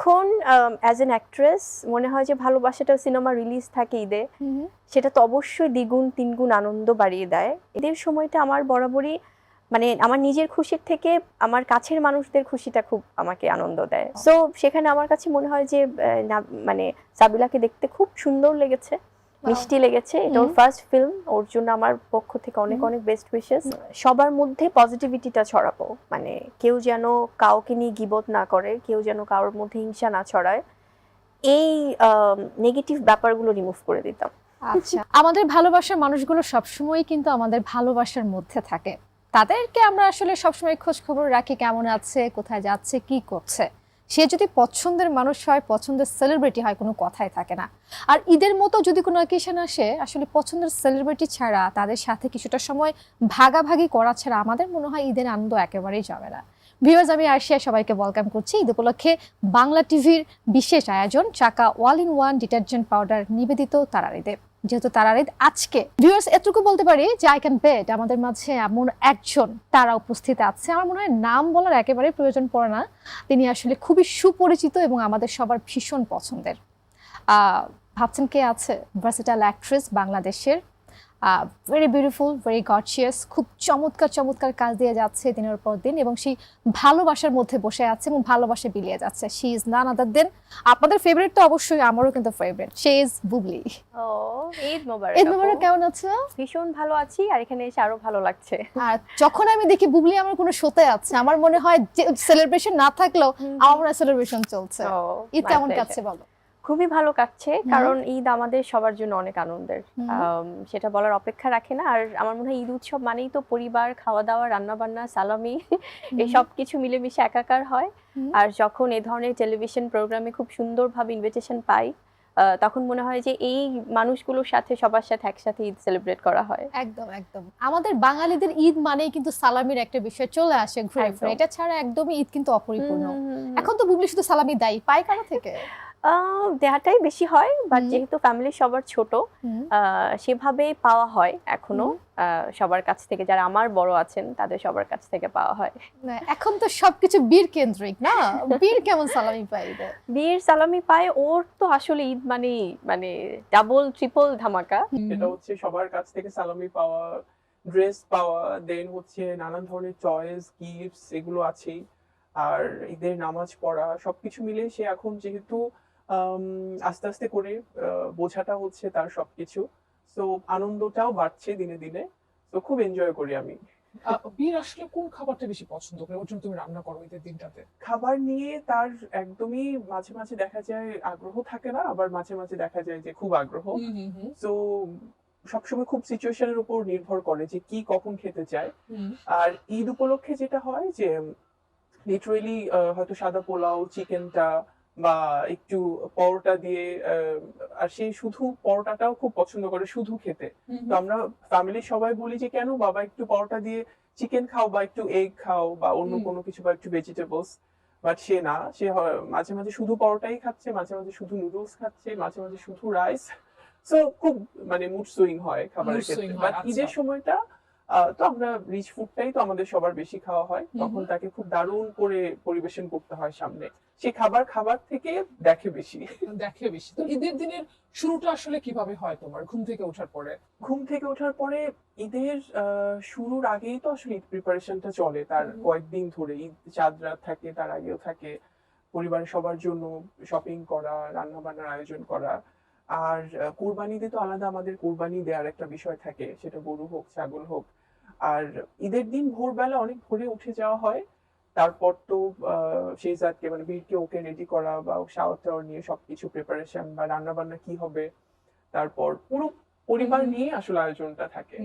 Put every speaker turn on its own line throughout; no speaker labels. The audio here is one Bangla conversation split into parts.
এখন অ্যাজ এন অ্যাক্ট্রেস মনে হয় যে ভালোবাসাটা সিনেমা রিলিজ থাকে ঈদে। সেটা তো অবশ্যই দ্বিগুণ তিনগুণ আনন্দ বাড়িয়ে দেয়। এদের সময়টা আমার বরাবরই মানে আমার নিজের খুশির থেকে আমার কাছের মানুষদের খুশিটা খুব আমাকে আনন্দ দেয়। সো সেখানে আমার কাছে মনে হয় যে মানে সাবিলাকে দেখতে খুব সুন্দর লেগেছে। মিষ্টি লেগেছে। এটা ওর ফার্স্ট ফিল্ম ওর জন্য আমার পক্ষ থেকে অনেক অনেক বেস্ট উইশেস সবার মধ্যে পজিটিভিটিটা ছড়াবো। মানে কেউ যেন কাউকে নিয়ে গিবত না করে কেউ যেন কারোর মধ্যে হিংসা না ছড়ায় এই নেগেটিভ ব্যাপারগুলো রিমুভ করে দিতাম।
আচ্ছা। আমাদের ভালোবাসার মানুষগুলো সবসময় কিন্তু আমাদের ভালোবাসার মধ্যে থাকে। তাদেরকে আমরা আসলে সবসময় খোঁজ খবর রাখি কেমন আছে কোথায় যাচ্ছে কি করছে। সে যদি পছন্দের মানুষ হয়, পছন্দের সেলিব্রিটি হয়, কোনো কথাই থাকে না। আর ঈদের মতো যদি কোনো অকেশন আসে, আসলে পছন্দের সেলিব্রিটি ছাড়া তাদের সাথে কিছুটা সময় ভাগাভাগি করা ছাড়া আমাদের মনে হয় ঈদের আনন্দ একেবারেই যাবে না। ভিউয়ার্স আমি আর্শিয়া সবাইকে ওয়েলকাম করছি ঈদ উপলক্ষে বাংলা টিভির বিশেষ আয়োজন Chaka all in one detergent powder নিবেদিত তারার ঈদে। যেহেতু তারারিদ আজকে ভিউয়ার্স এতটুকু বলতে পারি যে আই ক্যান বেট আমাদের মাঝে এমন একজন তারা উপস্থিত আছে। আমার মনে হয় নাম বলার একেবারে প্রয়োজন পড়ে না। তিনি আসলে খুবই সুপরিচিত এবং আমাদের সবার ভীষণ পছন্দের। ভাবছেন কে আছে? ভার্সিটাল অ্যাক্ট্রেস বাংলাদেশের ভেরি বিউটিফুল ভেরি গডশিয়াস খুব চমৎকার চমৎকার কাজ দিয়ে যাচ্ছে দিনের পর দিন এবং সেই ভালোবাসার মধ্যে বসে আছে এবং ভালোবাসা বিলিয়ে যাচ্ছে। শি ইজ নান আদার দেন আপনাদের ফেভারিট তো অবশ্যই আমারও কিন্তু ফেভারিট শি ইজ বুবলি
ও ঈদ মোবারক
ঈদ মোবারক কেমন আছো?
ভীষণ ভালো আছি আর এখানে এসে আরও ভালো লাগছে।
আর যখন আমি দেখি বুবলি আমার কোনো শোতে আছে। আমার মনে হয় যে সেলিব্রেশন না থাকলেও আমার সেলিব্রেশন চলছে। ঈদ কেমন. কাটছে বলো?
খুবই ভালো কাটছে কারণ ঈদ আমাদের সবার জন্য অনেক আনন্দের। সেটা বলার অপেক্ষা রাখে না। আর আমার মনে হয় ঈদ উৎসব মানেই তো পরিবার খাওয়া দাওয়া রান্না বান্না সালামি এই সব কিছু মিলেমিশে একাকার হয়। আর যখন এ ধরনের টেলিভিশন প্রোগ্রামে খুব সুন্দরভাবে ইনভিটেশন পাই তখন মনে হয় যে এই মানুষগুলোর সাথে সবার সাথে একসাথে ঈদ সেলিব্রেট করা হয়।
একদম একদম। আমাদের বাঙালিদের ঈদ মানেই কিন্তু সালামির একটা বিষয় চলে আসে ঘুরে। ফিরে। এটা ছাড়া একদমই ঈদ কিন্তু অপরিপূর্ণ। এখন তো বুবলি শুধু সালামি দেয়। পায় কারও থেকে?
আহ, দেওয়াটাই বেশি হয় বাট যেহেতু ফ্যামিলি সবার ছোট আহ, সেভাবে পাওয়া হয় এখনও। আহ, সবার কাছ থেকে যারা আমার বড় আছেন তাদের সবার কাছ থেকে পাওয়া হয়।
এখন তো সবকিছু বীর কেন্দ্রিক না? বীর কেমন সালামি পাই ঈদে?
বিয়ের সালামি পায় ওর তো আসলে ঈদ মানে মানে ডাবল ট্রিপল ধামাকা।
এটা হচ্ছে সবার কাছ থেকে সালামি পাওয়া ড্রেস পাওয়া দেন হচ্ছে নানান ধরনের চয়েস গিফটস এগুলো আছেই। আর ঈদের নামাজ পড়া সবকিছু মিলে সে এখন যেহেতু আস্তে আস্তে করে বোঝাটা হচ্ছে তার সবকিছু। তো আনন্দটাও বাড়ছে দিনে দিনে। তো খুব এনজয় করি আমি।
বীর আসলে কোন খাবারটা বেশি পছন্দ করে? ওর জন্য তুমি রান্না করো ঈদের দিনটাতে।
খাবার নিয়ে তার একদমই মাঝে মাঝে দেখা যায় আগ্রহ থাকে না আবার মাঝে মাঝে দেখা যায় যে খুব আগ্রহ। তো সবসময় খুব সিচুয়েশনের উপর নির্ভর করে যে কি কখন খেতে চায়। আর ঈদ উপলক্ষে যেটা হয় যে লিটারেলি হয়তো সাদা পোলাও চিকেনটা বা একটু পরোটা দিয়ে আর সে শুধু পরোটাটাও খুব পছন্দ করে শুধু খেতে। তো আমরা ফ্যামিলির সবাই বলি যে কেন বাবা একটু পরোটা দিয়ে চিকেন খাও বা একটু এগ খাও বা অন্য কোনো কিছু বা একটু ভেজিটেবলস বাট সে না সে মাঝে মাঝে শুধু পরোটাই খাচ্ছে মাঝে মাঝে শুধু নুডলস খাচ্ছে মাঝে মাঝে শুধু রাইস সো খুব মানে মুড সুইং হয় খাবারের ক্ষেত্রে। বাট
আচ্ছা।
ঈদের সময়টা তো আমরা রিচ ফুডটাই তো আমাদের সবার বেশি খাওয়া হয়। তখন তাকে খুব দারুণ করে পরিবেশন করতে হয় সামনে। সে খাবার খাবার থেকে দেখে বেশি।
দেখে বেশি। তো ঈদের দিনের শুরুটা আসলে কীভাবে হয় তোমার ঘুম থেকে ওঠার পরে?
ঘুম থেকে ওঠার পরে ঈদের শুরুর আগেই তো আসলে ঈদ প্রিপারেশনটা চলে। তার কয়েকদিন ধরে ঈদ চাঁদ রাত থাকে তার আগেও থাকে। পরিবারের সবার জন্য শপিং করা রান্না বান্নার আয়োজন করা। আর কোরবানিতে তো আলাদা আমাদের কোরবানি দেওয়ার একটা বিষয় থাকে। সেটা গরু হোক ছাগল হোক। আর ঈদের দিন ভোরবেলা অনেক ভোরে উঠে যাওয়া হয়। তারপর তো সেই জাতকে মানে বীরকে ওকে রেডি করা বা শাওয়ার টাওয়ার নিয়ে সবকিছু প্রিপারেশন বা রান্না বান্না কি হবে তারপর পুরো পরিবার নিয়ে আসলে আয়োজনটা থাকে।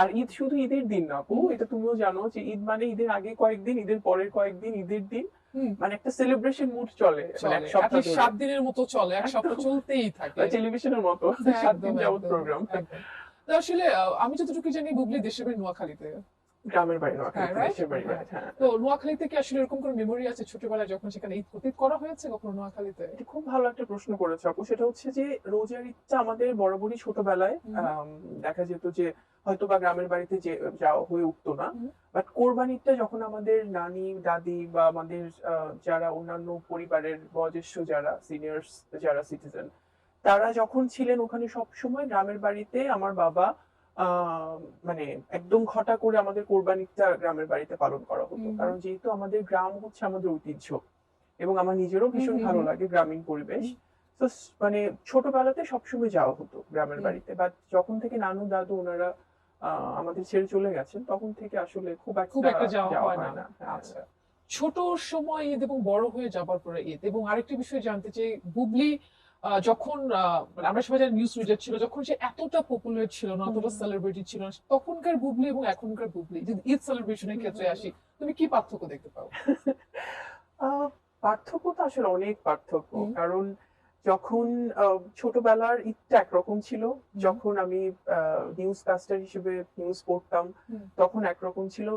আর ঈদ শুধু ঈদের দিন না আপু এটা তুমিও জানো যে ঈদ মানে ঈদের আগে কয়েকদিন ঈদের পরের কয়েকদিন ঈদের দিন। মানে একটা সেলিব্রেশন মুড চলে মানে
সাত দিনের মতো চলে এক সপ্তাহ চলতেই থাকে।
টেলিভিশনের মতো সাত দিন যাবত প্রোগ্রাম
আসলে আমি যতটুকু জানি বুবলি দেশের বাড়ি নোয়াখালীতে।
গ্রামের বাড়ি
হ্যাঁ, right,
হ্যাঁ।
তো নোয়াখালীতে কি আসলে এরকম কোনো মেমোরি আছে ছোটবেলায় যখন সেখানে ঈদ করা হয়েছে কখনো নোয়াখালীতে?
এটা খুব ভালো একটা প্রশ্ন করেছ আপু। সেটা হচ্ছে যে রোজার ঈদটা আমাদের বরাবরই ছোটবেলায়। দেখা যেত যে হয়তো বা গ্রামের বাড়িতে যে যাওয়া হয়ে উঠতো না। বাট কোরবানিটা যখন আমাদের নানি দাদি বা আমাদের যারা অন্যান্য পরিবারের বয়োজ্যেষ্ঠ যারা সিনিয়র্স যারা সিটিজেন তারা যখন ছিলেন ওখানে সব সময় গ্রামের বাড়িতে আমার বাবা মানে একদম ঘটা করে আমাদের কোরবানিটা গ্রামের বাড়িতে পালন করা হতো। কারণ যেহেতু আমাদের গ্রাম হচ্ছে আমাদের ঐতিহ্য এবং আমার নিজেরও ভীষণ ভালো লাগে গ্রামীণ পরিবেশ। তো মানে ছোটবেলাতে সবসময় যাওয়া হতো গ্রামের বাড়িতে। বাট যখন থেকে নানু দাদু ওনারা আহ, আমাদের ছেড়ে চলে গেছেন তখন থেকে আসলে খুব একটা
যাওয়া হয় না।
হ্যাঁ।
আচ্ছা। ছোট সময় ঈদ এবং বড় হয়ে যাবার পরে ঈদ এবং আরেকটি বিষয় জানতে চাই বুবলি যখন মানে আমরা সবাই নিউজ রিডার ছিল যখন সে এতটা পপুলার ছিল না অতটা। সেলিব্রিটি ছিল না তখনকার বুবলি এবং এখনকার বুবলি যদি ঈদ সেলিব্রেশনের ক্ষেত্রে আসি তুমি কি পার্থক্য দেখতে পাও?
পার্থক্য তো আসলে অনেক পার্থক্য কারণ যখন ছোটবেলার ঈদটা একরকম ছিল যখন আমি নিউজ কাস্টার হিসেবে নিউজ পড়তাম তখন একরকম ছিল।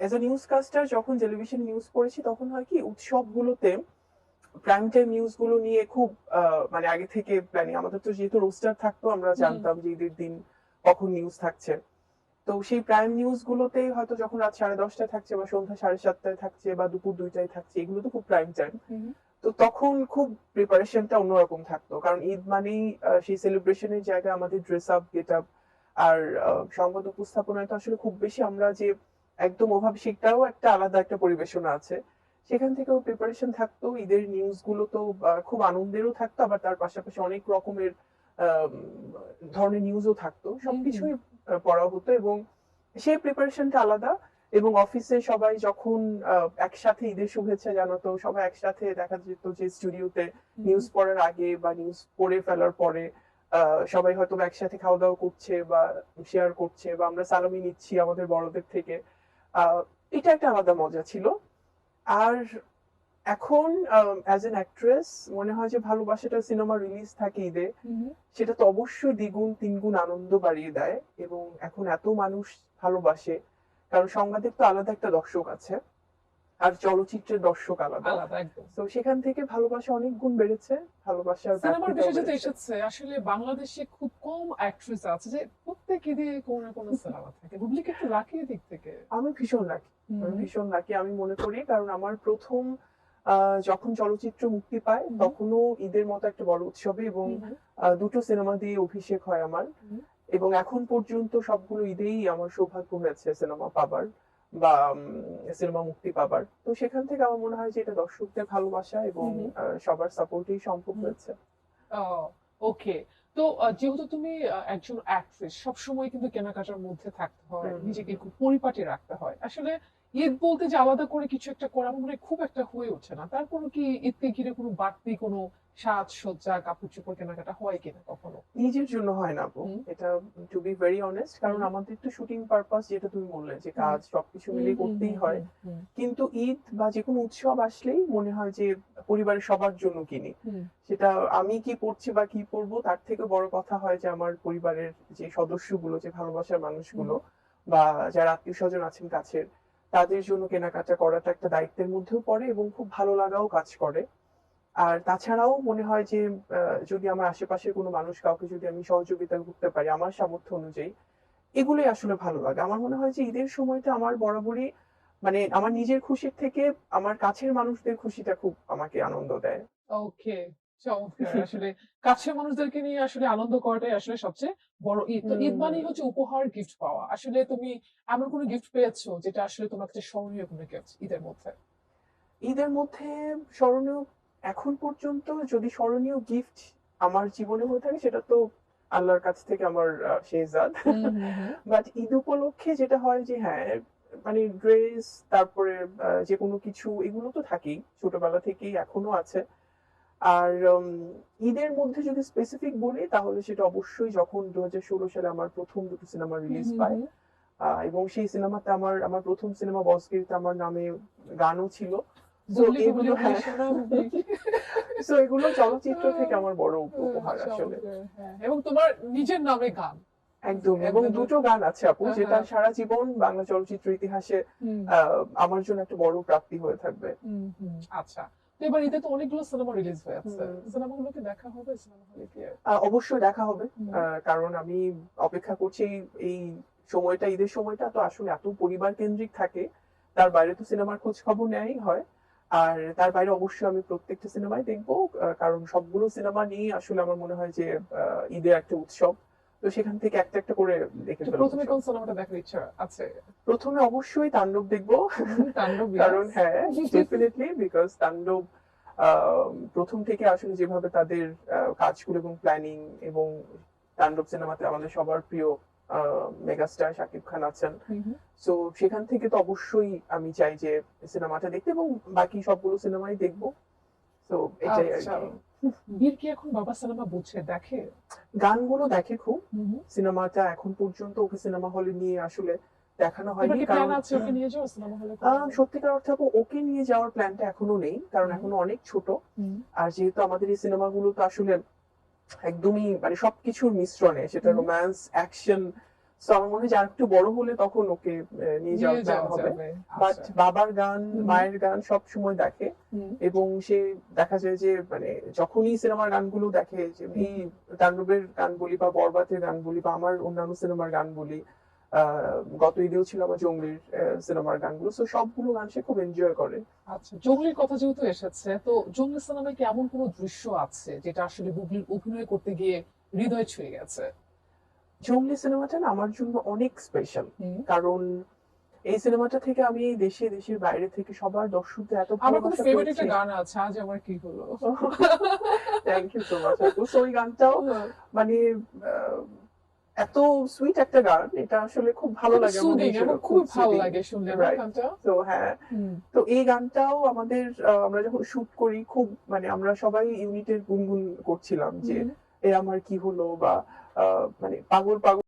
এজ এ নিউজ কাস্টার যখন টেলিভিশন নিউজ পড়েছি তখন হয় কি উৎসবগুলোতে প্রাইম টাইম নিউজগুলো নিয়ে খুব মানে আগে থেকে প্ল্যানিং আমাদের তো যেহেতু রোস্টার থাকতো আমরা জানতাম যে ঈদের দিন কখন নিউজ থাকছে। তো সেই প্রাইম নিউজ গুলোতে হয়তো যখন রাত সাড়ে দশটায় থাকছে বা সন্ধ্যা সাড়ে সাতটায় থাকছে বা দুপুর দুইটায় থাকছে এগুলো তো খুব প্রাইম টাইম তো তখন খুব প্রিপারেশনটা অন্যরকম থাকতো। কারণ ঈদ মানেই সেই সেলিব্রেশনের জায়গায় আমাদের ড্রেস আপ গেট আপ আর সংবাদ উপস্থাপনায় তো আসলে খুব বেশি আমরা যে একদম ওভাবে সেটাও একটা আলাদা একটা পরিবেশনা আছে। সেখান থেকেও প্রিপারেশন থাকতো। ঈদের নিউজগুলো তো খুব আনন্দেরও থাকতো আবার তার পাশাপাশি অনেক রকমের আহ, ধরনের নিউজও থাকতো। সবকিছুই পড়া হতো এবং সেই প্রিপারেশনটা আলাদা এবং অফিসে সবাই যখন একসাথে ঈদের শুভেচ্ছা জানাতো সবাই একসাথে দেখা যেত যে স্টুডিওতে নিউজ পড়ার আগে বা নিউজ পড়ে ফেলার পরে আহ, সবাই হয়তো একসাথে খাওয়া দাওয়া করছে বা শেয়ার করছে বা আমরা সালামি নিচ্ছি আমাদের বড়দের থেকে। আহ, এটা একটা আলাদা মজা ছিল। আর এখন অ্যাজ এন অ্যাক্ট্রেস মনে হয় যে ভালোবাসাটা সিনেমা রিলিজ থাকে ঈদে। সেটা তো অবশ্যই দ্বিগুণ তিনগুণ আনন্দ বাড়িয়ে দেয় এবং এখন এত মানুষ ভালোবাসে। কারণ সংবাদের তো আলাদা একটা দর্শক আছে। আর চলচ্চিত্রের দর্শক আলাদা।
আলাদা
তো সেখান থেকে ভালোবাসা অনেক গুণ বেড়েছে ভালোবাসার
সিনেমার
বেড়েছে।
এসেছে আসলে বাংলাদেশে খুব কম অ্যাক্ট্রেস আছে যে প্রত্যেক ঈদে কোনো না কোনো সিনেমা থাকে। বুবলি একটু লাকি দিক থেকে।
আমি ভীষণ লাকি আমি ভীষণ লাকি আমি মনে করি কারণ আমার প্রথম আহ, যখন চলচ্চিত্র মুক্তি পায় তখনও ঈদের মতো একটা বড় উৎসবে এবং দুটো সিনেমা দিয়ে অভিষেক হয় আমার। এবং এখন পর্যন্ত সবগুলো ঈদেই আমার সৌভাগ্য হয়েছে সিনেমা পাবার। বা সিনেমা মুক্তি পাবার। তো সেখান থেকে আমার মনে হয় যে এটা দর্শকদের ভালোবাসা এবং সবার সাপোর্টেই সম্ভব। হয়েছে।
ওকে। তো যেহেতু তুমি একজন অ্যাক্ট্রেস সবসময় কিন্তু কেনাকাটার মধ্যে থাকতে হয়। নিজেকে খুব পরিপাটি রাখতে হয়। আসলে ঈদ বলতে যে আলাদা করে কিছু একটা করা মনে হয় খুব একটা হয়ে ওঠে না। তারপরও কি ঈদকে ঘিরে কোনো বাড়তি কোনো সাজসজ্জা কাপড় চোপড় কেনাকাটা হয় কিনা কখনো?
নিজের জন্য হয় না আপু। এটা টু বি ভেরি অনেস্ট কারণ আমাদের তো শুটিং পারপাস যেটা তুমি বললে যে কাজ সবকিছু মিলে করতেই হয়। কিন্তু ঈদ বা যে কোনো উৎসব আসলেই মনে হয় যে পরিবারের সবার জন্য কিনি। সেটা আমি কি পড়ছি বা কি পড়ব তার থেকে বড় কথা হয় যে আমার পরিবারের যে সদস্যগুলো যে ভালোবাসার মানুষগুলো বা যারা আত্মীয় স্বজন আছেন কাছের তাদের জন্য কেনাকাটা করাটা একটা দায়িত্বের মধ্যেও পড়ে এবং খুব ভালো লাগাও কাজ করে। আর তাছাড়াও মনে হয় যে যদি আমার আশেপাশের কোনো মানুষ কাউকে যদি আমি সহযোগিতা করতে পারি, আমার সামর্থ্য অনুযায়ী, এগুলোই আসলে ভালো লাগে। আমার মনে হয় যে, ঈদের সময়টা আমার বরাবরই মানে আমার নিজের খুশির থেকে আমার কাছের মানুষদের খুশিটা খুব আমাকে আনন্দ দেয়।
ওকে চমৎকার। আসলে কাছের মানুষদেরকে নিয়ে আসলে আনন্দ করাটাই আসলে সবচেয়ে বড় ঈদ। তো ঈদ মানেই হচ্ছে উপহার গিফট পাওয়া। আসলে তুমি এমন কোনো গিফট পেয়েছ যেটা আসলে তোমার কাছে স্মরণীয় কোনো গিফট ঈদের মধ্যে?
ঈদের মধ্যে স্মরণীয় এখন পর্যন্ত যদি স্মরণীয় গিফট আমার জীবনে হয়ে থাকে সেটা তো আল্লাহর কাছ থেকে আমার শেহজাদ। বাট ঈদ উপলক্ষে যেটা হয় যে হ্যাঁ মানে ড্রেস তারপরে যে কোনো কিছু এগুলো তো থাকেই। ছোটবেলা থেকেই এখনও আছে। আর ঈদের মধ্যে যদি স্পেসিফিক বলি তাহলে সেটা অবশ্যই যখন দু হাজার ষোলো সালে আমার প্রথম দুটো সিনেমা রিলিজ পায় এবং সেই সিনেমাতে আমার আমার প্রথম সিনেমা বসগিরিতে আমার নামে গানও ছিল। এগুলো হ্যাঁ। এগুলো চলচ্চিত্র থেকে আমার বড় উপহার আসলে।
হ্যাঁ। এবং তোমার নিজের নামে গান।
একদম এবং দুটো গান আছে আপু
হ্যাঁ,
যেটা। সারা জীবন বাংলা চলচ্চিত্র ইতিহাসে আমার জন্য একটা বড় প্রাপ্তি হয়ে থাকবে।
আচ্ছা। এবার ঈদে তো অনেকগুলো সিনেমা রিলিজ হয়েছে
হুম।
সিনেমাগুলোকে দেখা হবে সিনেমা হলে
আহ, অবশ্যই দেখা হবে। কারণ আমি অপেক্ষা করছি এই সময়টা ঈদের সময়টা তো আসলে এত পরিবার কেন্দ্রিক থাকে তার বাইরে তো সিনেমার খোঁজ খবর নেওয়াই হয়। আর তার বাইরে অবশ্যই আমি প্রত্যেকটা সিনেমাই দেখব কারণ সবগুলো সিনেমা নিয়ে আসলে আমার মনে হয় যে ঈদের একটা উৎসব। তো সেখান থেকে একটা একটা করে দেখে
প্রথমে কোন সিনেমাটা দেখার ইচ্ছা আছে?
প্রথমে অবশ্যই তাণ্ডব দেখব।
তাণ্ডব
কারণ হ্যাঁ ডেফিনেটলি বিকজ তাণ্ডব প্রথম থেকে আসলে যেভাবে তাদের কাজগুলো এবং প্ল্যানিং এবং তাণ্ডব সিনেমাতে আমাদের সবার প্রিয় মেগাস্টার শাকিব খান আছেন। সো সেখান থেকে তো অবশ্যই আমি চাই যে সিনেমাটা দেখতে এবং বাকি সবগুলো সিনেমাই দেখব। তো এটাই আর
আচ্ছা।
কি
বীর কি এখন বাবা সিনেমা বুঝছে দেখে
গানগুলো দেখে খুব। সিনেমাটা এখন পর্যন্ত ওকে সিনেমা হলে নিয়ে আসলে দেখানো হয়নি কারণ সত্যিকার অর্থে ওকে নিয়ে যাওয়ার প্ল্যানটা এখনও নেই কারণ। এখনও অনেক ছোট আর যেহেতু আমাদের এই সিনেমাগুলো তো আসলে একদমই মানে সবকিছুর মিশ্রণে সেটা। রোম্যান্স অ্যাকশন তো আমার মনে হয় যে আর একটু বড় হলে তখন ওকে নিয়ে
যাওয়া
হবে। বাট
আচ্ছা।
বাবার গান মায়ের গান সব সময় দেখে। এবং সে দেখা যায় যে মানে যখনই সিনেমার গানগুলো দেখে যে এই তাণ্ডবের গান বলি বা বরবাতের গান বলি বা আমার অন্যান্য সিনেমার গান বলি আহ, গত ঈদেও ছিল আমার জঙ্গলির সিনেমার গানগুলো। তো সবগুলো গান সে খুব এনজয় করে।
আচ্ছা জঙ্গলির কথা যেহেতু এসেছে তো জঙ্গলি সিনেমায় কি এমন কোনো দৃশ্য আছে যেটা আসলে বুবলির অভিনয় করতে গিয়ে হৃদয় ছুঁয়ে গেছে?
জঙ্গলি সিনেমাটা না আমার জন্য অনেক স্পেশাল কারণ এই সিনেমাটা থেকে আমি দেশে দেশের বাইরে থেকে সবার দর্শকদের এত
আমার ফেভারিট একটা
পেয়েছি।
গান আছে আজ আমার কি হলো?
Thank you so much So, ওই গানটাও মানে এত সুইট একটা গান। এটা আসলে খুব ভালো লাগে আমার
আমার খুব ভালো লাগে শুনলে গানটা?
তো হ্যাঁ। তো এই গানটাও আমাদের আমরা যখন শুট করি খুব মানে আমরা সবাই ইউনিটের গুনগুন করছিলাম যে এ আমার কি হলো বা মানে পাগল পাগল